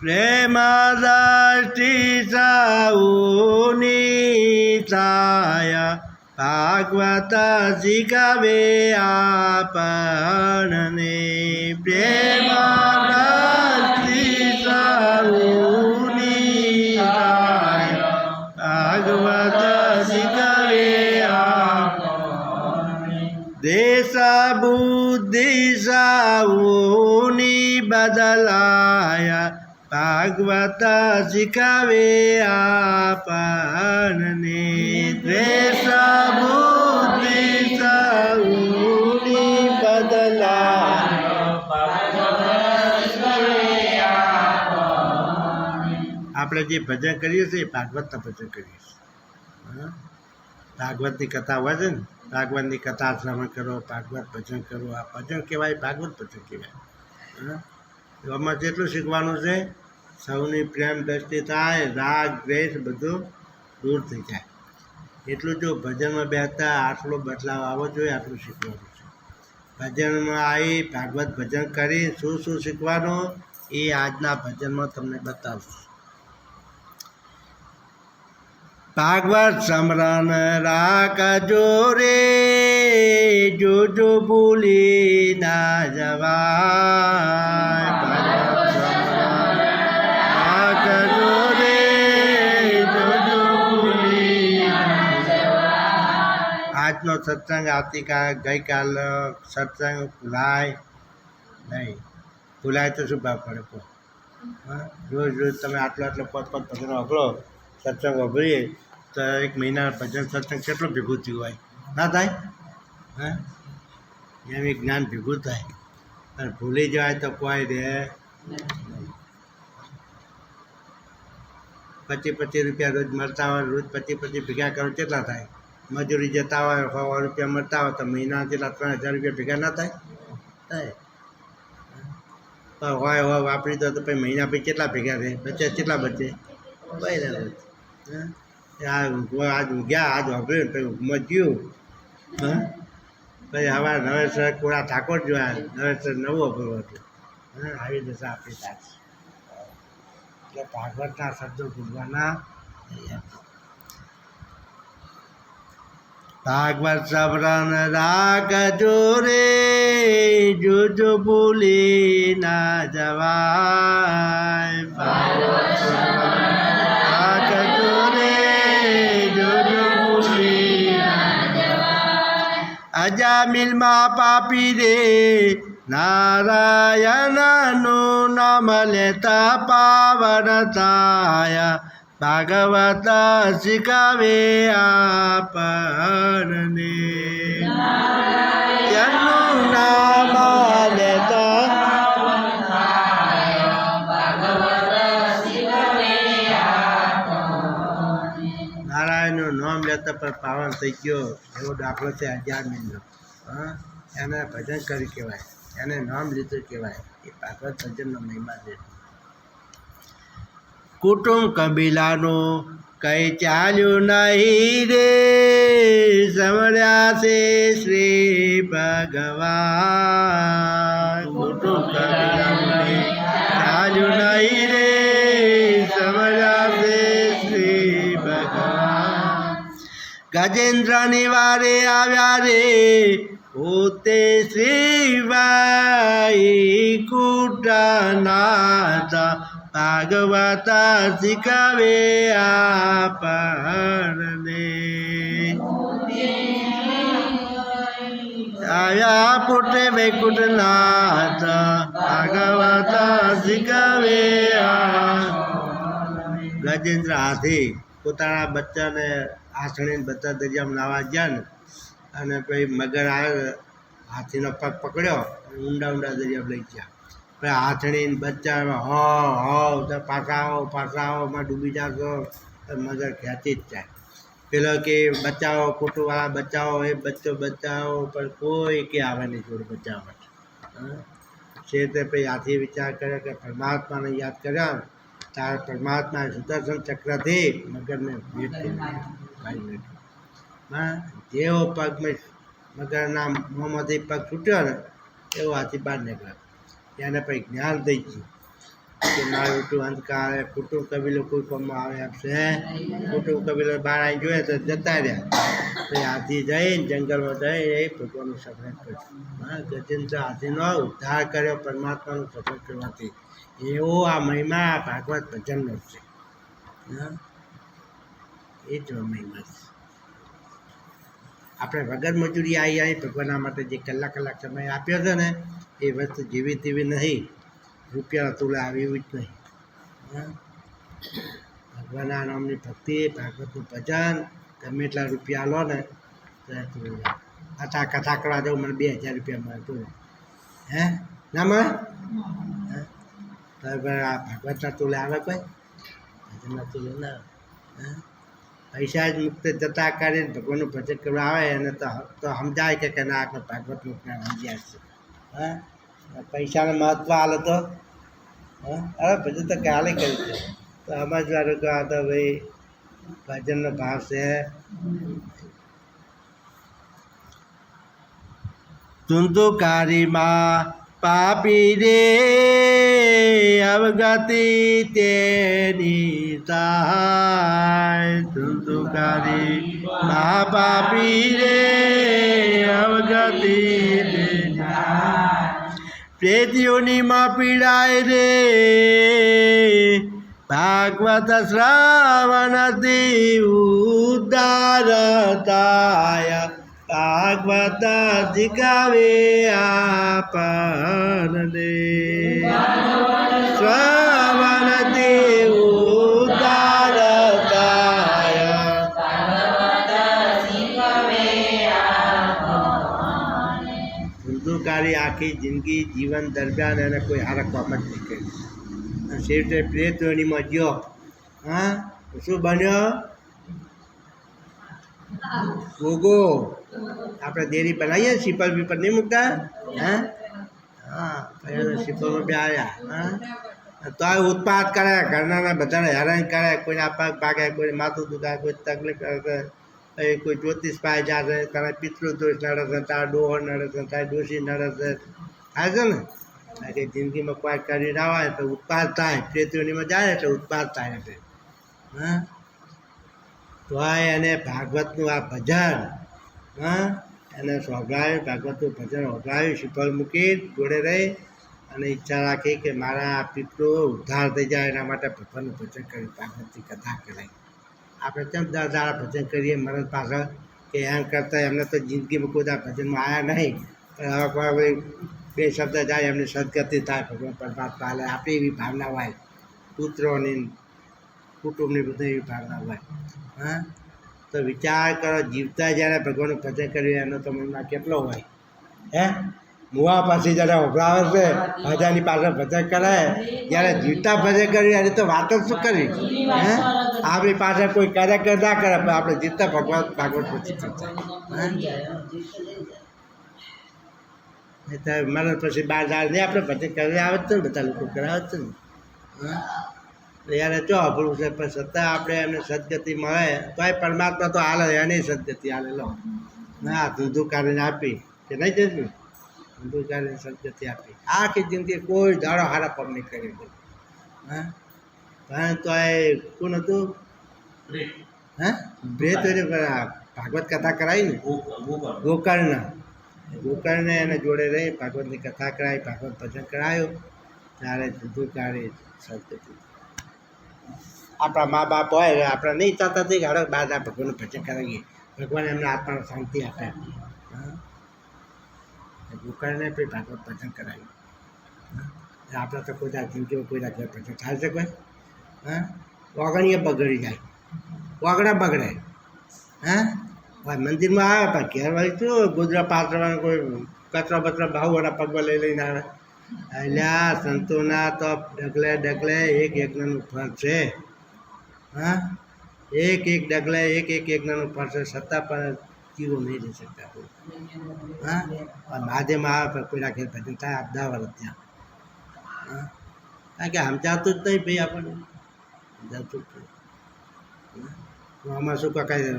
પ્રેમ દ્રષ્ટિ સૌની છાયા ભાગવત શીખવે આપણને. પ્રેમ દ્રષ્ટિ સૌની છાયા ભાગવત શીખવે દેશ બુદ્ધિ સાઉની બદલાયા ભાગવત શીખવે આપણને દ્વેષ બુદ્ધિ સાઉની બદલાયા આપણે જે ભજન કરીએ છીએ એ ભાગવતના ભજન કરીએ છીએ? ભાગવતની કથા હોય છે ને, ભાગવતની કથા શ્રવણ કરો, ભાગવત ભજન કરો, આ ભજન કહેવાય, ભાગવત ભજન કહેવાય હા? આમાં જેટલું શીખવાનું છે? સૌની પ્રેમ દ્રષ્ટિ થાય, રાગ, દ્વેષ બધું દૂર થઈ જાય. એટલું જો ભજનમાં બેસતા આટલો બદલાવ આવવો જોઈએ, આટલું શીખવાનું છે. ભજનમાં આવી ભાગવત ભજન કરી, શું શું શીખવાનું? એ આજના ભજનમાં તમને બતાવશું. ભાગવત સમરણ રાખજો રે, જોજો ભૂલી ના જવાય. આજનો સત્સંગ આવતીકાલ ગઈકાલ સત્સંગ ભૂલાય નહીં. ભૂલાય તો શું ભાવ પડે હા? રોજ રોજ તમે આટલો આટલો પદ પદ ભજન વાપરો, સત્સંગ વાપરીએ, તો એક મહિના ભજન સત્સંગ કેટલો ભેગું થયું હોય? ના થાય? હા? એમ એક જ્ઞાન ભેગું થાય. અને ભૂલી જાય તો કોઈ રહે પચીસ પચીસ રૂપિયા રોજ મળતા હોય, રોજ પચીસ પચીસ ભેગા કરો, કેટલા થાય? મજૂરી જતા હોય સો રૂપિયા મળતા હોય તો મહિના જેટલા ત્રણ હજાર રૂપિયા ભેગા ના થાય? થાય. હોય હોય, વાપરી દો તો પછી મહિના પછી કેટલા ભેગા રહે બચે કેટલા બચે? બરાબર આ આજ ઊંઘ્યા આજ વાપર્યું પછી ઊંઘમાં ગયું હા? પછી હવા નવેસર કોળા ઠાકોર જોયા નવેસર નવું વાપરવું હતું. હા? આવી દશા આપણી થાય એટલે ભાગવતના શબ્દો ભૂલવાના નહીં. ભાગવત સવરણ રાખજો રે જોજો ભૂલી ના જવાય. રાખજો રે જોજો ભૂલી અજામિલમાં પાપી રે, નારાયણનું નામ લેતા પાવન થાય. ભાગવત શીખવે આપણને. એનું નામ લેતા નારાયણનું નામ લેતા પણ પાવન થઈ ગયો. એવો દાખલો છે અજામિલનો હા? એને ભજન કરી કહેવાય. એને નામ લીધું કહેવાય. એ ભાગવત ભજનનો મહિમા છે. કુટુંબ કબીલાનો કઈ ચાલ્યું નહીં રે. સમર્યા છે શ્રી ભગવાન. કુટુંબ કબીલાનું ચાલ્યું નહીં રે. સમર્યા છે શ્રી ભગવાન. ગજેન્દ્રની વારે આવ્યા રે. પોતે શ્રીવાઈ કુટનાથ ભાગવત શીખવે આપણને. આવ્યા પુટે વૈકુંઠનાથ ભાગવતા શીખવે ગજેન્દ્ર હાથી પોતાના બચ્ચાને આસણીને બધા દરિયામાં નાવા ગયા ને, અને પછી મગર આ હાથીનો પગ પકડ્યો ઊંડા ઊંડા દરિયામાં લઈ ગયા. હાથણીને બચ્ચા હો હો, તો પાછા આવો પાછા આવો, માં ડૂબી જાશો. તો મગર ખેંચી જ જાય. પેલો કે બચાવો ફોટોવાળા બચાવો, એ બચ્ચો બચાવો, પણ કોઈ કે આવે નહીં જોડે બચાવવા છે તે પછી આથી વિચાર કર્યો કે પરમાત્માને યાદ કર્યા તાર પરમાત્મા સુદર્શન ચક્રથી મગરને હા? જેવો પગ મેં મગરના મોંમાંથી પગ છૂટ્યો ને, એવો હાથી બહાર નીકળ્યો. એને પછી જ્ઞાન થઈ ગયું. કે મારું બેટું અંધકારે કુટુંબ કબીલો કોઈ કામમાં આવે આપશે કુટુંબ કબીલો બહાર આવી જોઈએ તો જતા રહ્યા. પછી હાથી જઈને જંગલમાં જઈ એ ભગવાનનું સફળ કર્યું. હા ગજેન્દ્ર હાથીનો ઉદ્ધાર કર્યો, પરમાત્માનું સફળ કરવાથી. એવો આ મહિમા ભાગવત ભજનનો છે. એ જ મહિમા છે. આપણે વગર મજૂરી આવી આવી ભગવાનના માટે જે કલાક કલાક સમય આપ્યો છે ને એ વસ્તુ જેવી તેવી નહીં. રૂપિયા તુલા આવી જ નહીં? ભગવાનના નામની ભક્તિ, ભાગવતનું ભજન, ગમે એટલા રૂપિયા લો ને, તો એ કથા કરવા દઉં, મને બે હજાર રૂપિયા મળે તું હે? ના મળે? તો આ ભાગવતના તુલે આવે કોઈ? ભજનના તુલે ના હે? પૈસા જ મુક્ત જતા કરીને ભગવાનનું ભજન કરવા આવે, એને તો સમજાય કે કે ના આપણે ભાગવતનું જ્ઞાન સમજ્યા છે. હા? પૈસાને મહત્ત્વ આલે તો, હા? અરે ભજન તો કાલે કર્યું છે. તો સમજવાનું કે આ તો ભાઈ ભજનનો ભાવ છે. ધુંધુકારીમાં પાપી રે, અવગતિ તેની સહાય ધુંધુકારી મા પાપી રે, અવગતિ પ્રેતીઓનીમાં પીડાય રે. ભાગવત શ્રાવણથી ઉદ્ધાર થાય. ભાગવત જીગાવે આપણને શ્રાવણથી ધંધુકારી આખી જિંદગી, જીવન દરમિયાન એને કોઈ હારા કોમ જ નહીં કરી. અને છેવટે ગયો. હા? શું બન્યો? ગોગો આપણે દેરી બનાવીએ સિપલ શીપલ નહીં મૂકતા? હા? હા પછી શીપલમાં બે આવ્યા. હા? તો આ ઉત્પાદ કરે ઘરનાના બધાને હેરાન કરે કોઈને આપણા ભાગે, કોઈને માથું દુખાય, કોઈ તકલીફ કરે એ કોઈ જ્યોતિષ પાસે જાશે, તારા પિતૃ દોષ નડે છે તારા ડોહો નડે છે તારા ડોશી નડે થાય છે ને કે જિંદગીમાં કોઈ કરી હોય તો ઉત્પાદ થાય પ્રેતીઓનીમાં જાય એટલે ઉત્પાદ થાય એટલે હા? તો એને ભાગવતનું આ ભજન, હા? એને સોંભળાવ્યું ભાગવતનું ભજન સોંભળાવ્યું શિફળ મૂકી જોડે રહી અને ઈચ્છા રાખી કે મારા પિતૃ ઉદ્ધાર થઈ જાય, એના માટે ભગવાનનું ભજન કર્યું ભાગવતની કથા કરાઈ આપણે કેમ દાડા ભજન કરીએ? મરણ પાછળ કે એમ કરતાં એમને તો જિંદગીમાં કોઈ દાડા ભજનમાં આવ્યા નહીં. પણ હવે બે શબ્દ જાય એમને સદગતિ થાય, ભગવાન પરમાત્મા હાલે. આપણી એવી ભાવના હોય. પુત્રોની, કુટુંબની બધી એવી ભાવના હોય. હા? તો વિચાર કરો, જીવતા જ્યારે ભગવાનનું ભજન કર્યું એનો તો મનમાં કેટલો હોય? હે? મુવા પાસે જ્યારે ઉભરાવે છે, રાજાની પાસે ભજન કરે, જ્યારે જીવતા ભજન કર્યું એની તો વાત જ શું કરી? હે? આપણી પાસે કોઈ કરે ના કરે પણ આપણે જીતતા ભગવાન ભાગવત પછી તો મરણ પછી બાર દાળ નહીં આપણે પછી કરી આવે જ ને બધા લોકો કરાવે જ છે ને. યારે ચો આપણું છે પણ છતાં આપણે એમને સદગતિ મળે તોય પરમાત્મા તો હાલે એની સદગતિ હાલે લો. ના ધૂધું કાઢીને આપી કે નહીં જઈશું ધૂધું કાઢીને સદગતિ આપી. આખી જિંદગી કોઈ દાડો હારા પગ નહીં કરી દે હા? તો એ કોણ હતું? હા? બ્રેત ભાગવત કથા કરાવી ને? ગોકર્ણ. ગોકર્ણને. એને જોડે રહી ભાગવતની કથા કરાવી ભાગવત ભજન કરાયું. ત્યારે ધૂધું કાઢી સદગતિ આપણા મા બાપ હોય આપણે નહીં ચાહતા હતી ગાળો બાદ આ ભગવાનનું ભજન કરાવીએ. ભગવાન એમને આત્માને શાંતિ આપે. હા? ગોકર્ણને પછી ભાગવત ભજન કરાવ્યું. આપણે તો કોઈ જિંદગીમાં કોઈ ઘર ભજન થાય છે કોઈ? હા? વાગણીએ બગડી જાય. વાગડા બગડે. હા? ભાઈ મંદિરમાં આવે, પણ ઘેર વાળી શું ગુજરાત પાથરવાનું કોઈ કચરો બચરા ભાવવાળા પગમાં લઈ લઈને આવે. અલ્યા, સંતોના તો ડગલે ડગલે એક યજ્ઞનું ફળ છે. હા? એક એક ડગલે એક એક યજ્ઞનું ફળ છે. છતાં પણ જીવો નહીં રહી શકતા કોઈ. હા? મહાદેવમાં આવે, પણ કોઈના ઘેર ભજન થાય વર્ષ ત્યાં હા? કારણ કે સમજાતું જ નહીં ભાઈ આપણને સમજાતું જ નહીં હા? આમાં શું કાંઈ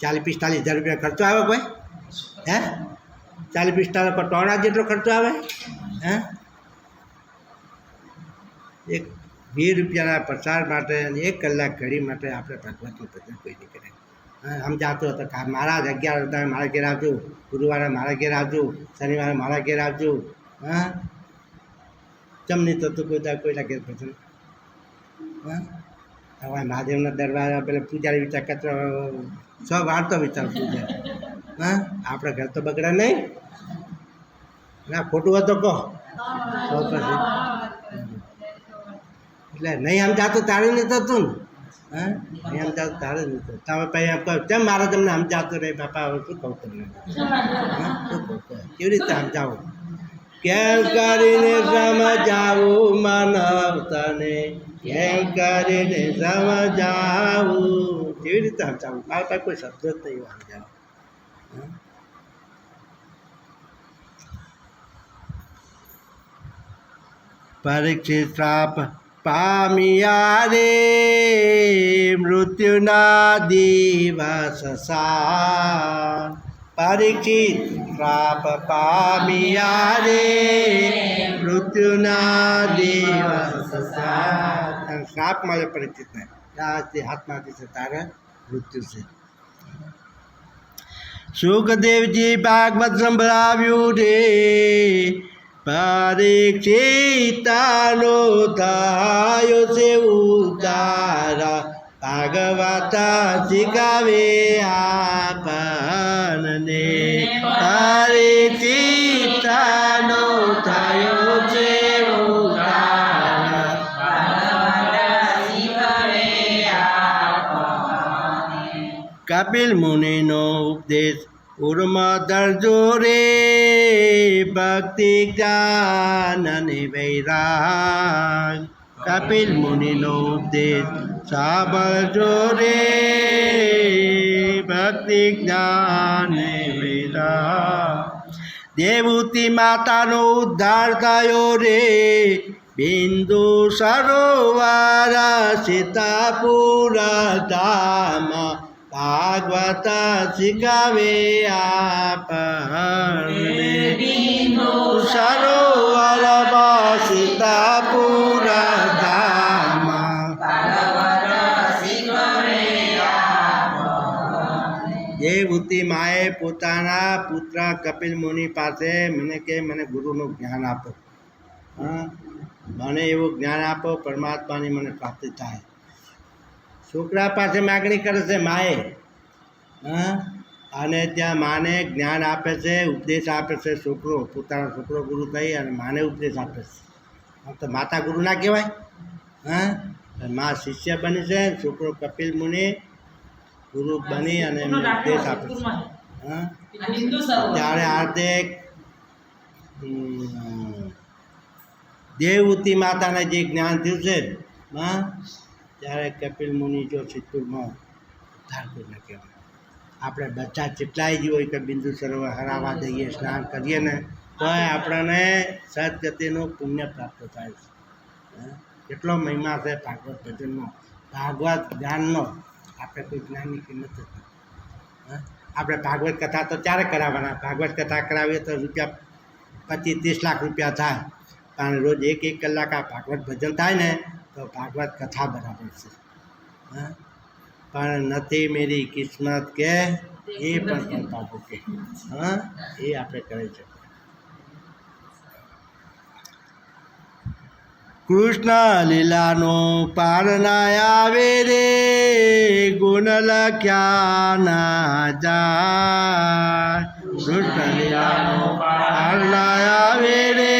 ચાલીસ પિસ્તાલીસ હજાર રૂપિયા ખર્ચો આવે ભાઈ હે? ચાલીસ પિસ્તાલીસ પર ટોળા જેટલો ખર્ચો આવે? હે? એક વીસ રૂપિયાના પ્રસાર માટે એક કલાક ઘડી માટે આપણે ભગવતનું ભજન કોઈ નહીં કરે. આમ જાતો હતો મારા જ અગિયાર તમે મારા ઘેર આવજો. ગુરુવારે મારા ઘેર આવજો. શનિવારે મારા ઘેર આવજો. હા? ચમ નહીં થતું કોઈ કોઈના ઘેર ભજન હવે મહાદેવના દરવાજા પેલા પૂજારી વિચાર કચરો છ વાર તો વિચાર પૂજા હા? આપણે ઘર તો બગડે નહીં. ના, ખોટું હોય તો કહો. પછી એટલે નહીં આમ જાતું તારે નહીં થતું ને. હા? નહીં આમ જાતું તારે નહીં થતું તમે પછી એમ કહો, કેમ મારે તમને આમ જાતું રહે બાપા? હવે શું કહું તમને? હા? શું કહું? કેવી રીતે આમ જાવું? કેમ કરીને સમજાવું માનવ તને કેમ કરીને સમજાવું કેવી રીતે સમજાવું મારા પાસે કોઈ શબ્દ જ નહીં સમજાવું હા? પરીક્ષિત શ્રાપ પામ્યા રે મૃત્યુના દિવસ સા પરીક્ષિત શ્રાપ પામ્યા રે મૃત્યુના દિવસ સા શ્રાપ મળે પરીક્ષિતને આજથી હાથમાંથી છે તારે મૃત્યુ છે સુખદેવજી ભાગવત સંભળાવ્યું રે પરીક્ષિતાનો થયો છે ઉતારા ભાગવતા શીખાવે આપણને કપિલ મુનિનો ઉપદેશ ઉર્મ દરજો રે ભક્તિ જ્ઞાન અને વૈરાગ કપિલ મુનિનો ઉપદેશ સાંભળજો રે ભક્તિ જ્ઞાન અને વૈરાગ દેવૂતી માતાનો ઉદ્ધાર થયો રે બિંદુ સરોવર સીતાપુર ધામ ભાગવત શીખવે આપણને સરોવર સીતાપુર ધામ. દેવહૂતિ માએ પોતાના પુત્ર કપિલ મુનિ પાસે મને કે મને ગુરુનું જ્ઞાન આપો. હા? મને એવું જ્ઞાન આપો પરમાત્માની મને પ્રાપ્તિ થાય. છોકરા પાસે માગણી કરે છે માએ. હા? અને ત્યાં માને જ્ઞાન આપે છે ઉપદેશ આપે છે છોકરો પોતાનો છોકરો ગુરુ થઈ અને માને ઉપદેશ આપે છે. આમ તો માતા ગુરુ ના કહેવાય. હા? મા શિષ્ય બની છે છોકરો કપિલ મુનિ ગુરુ બની અને ઉપદેશ આપે છે. હા? ત્યારે હાર્દિક હમ, માતાને જે જ્ઞાન થયું છે હા? ત્યારે કપિલ મુનિ જો સિદ્ધપુરમાં ઉદ્ધાર કરી નાખ્યો આપણે બધા જેટલાય જ હોય કે બિંદુ સરોવર હરાવા દઈએ, સ્નાન કરીએ ને, તોય આપણને સદગતિનું પુણ્ય પ્રાપ્ત થાય છે? કેટલો મહિમા છે ભાગવત ભજનનો ભાગવત જ્ઞાનનો આપણે કોઈ જ્ઞાનની કિંમત જ નથી? આપણે ભાગવત કથા તો ત્યારે કરાવવાના. ભાગવત કથા કરાવીએ તો રૂપિયા પચીસ, ત્રીસ લાખ રૂપિયા થાય. કારણ રોજ એક એક કલાક આ ભાગવત ભજન થાય ને તો ભાગવત કથા બરાબર છે હા પણ નથી મેરી કિસ્મત કે એ પણ કૃપા કે હા એ આપણે કરી શકીએ કૃષ્ણ લીલાનો પારણા આવે રે ગુણ લખ્યા ના જાય કૃષ્ણ લીલાનો પારણા આવે રે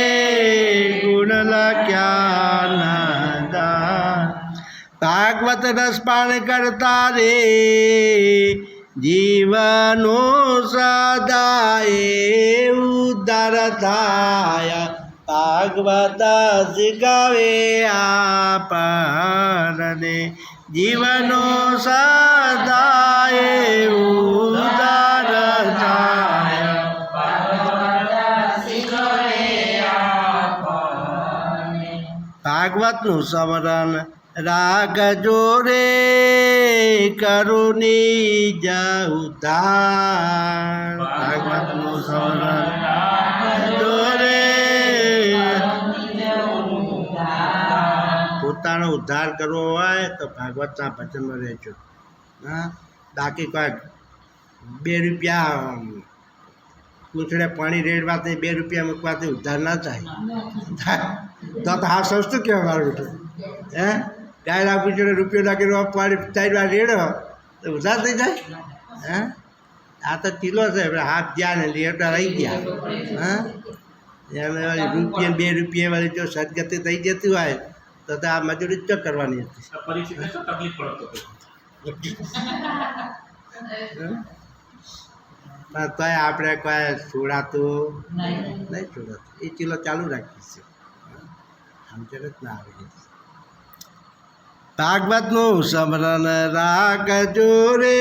ગુણ લખ્યા ના જાય ભાગવત રસપાન કરતા રે. જીવનો સદાય ઉદ્ધાર થાય. ભાગવત શીખવે આપણને. જીવનો સદાય ઉદ્ધાર થાય. ભાગવતનું સ્મરણ રાખજો જોરે કરુણી જઉધાર ભાગવતનું સ્મરણ જોરે પોતાનો ઉદ્ધાર કરવો હોય તો ભાગવતના ભજનમાં રહેજો. હા? બાકી કોઈ બે રૂપિયા પૂંછડે પાણી રેડવાથી બે રૂપિયા મૂકવાથી ઉદ્ધાર ના થાય. તો તો હા સસ્તું કહેવાય મારું હે? ડાયરા છું રૂપિયો નાખીને ત્રણ વાર રેડો તો ઉધાર થઈ જાય? હે? આ તો ચીલો છે હાથ ગયા ને લેટા રહી ગયા. હા? એટલે વાળી રૂપિયા બે રૂપિયા વાળી જો સદગતિ થઈ જતી હોય તો તો આ મજૂરી જ તો કરવાની હતી. પરીક્ષિતને શું તકલીફ પડતો હતો? પણ તોય આપણે કોઈ છોડાતું નહીં. છોડાતું. એ ચીલો ચાલુ રાખીશું. સમજણ જ ના આવે. ભાગવતનું સ્મરણ રાખજો રે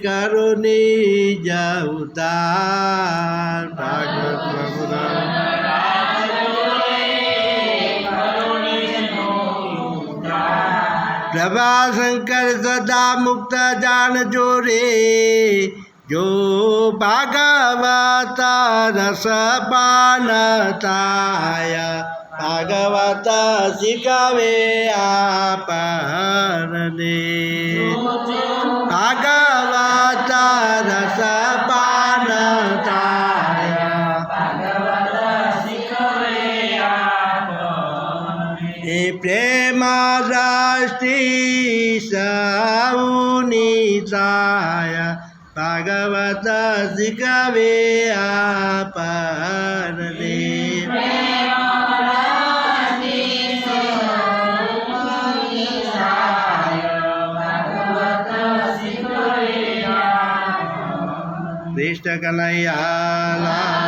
કરો નિજ ઉતાર ભાગવતનું સ્મરણ પ્રભાશંકર સદા મુક્ત જાણજો રે જો ભાગવત રસ પાન થાય ભાગવત શીખવે આપણને ભાગવત રસ પાન એ પ્રેમ દ્રષ્ટિ સૌની થાય ભાગવત શીખવે આપણને Kalayala.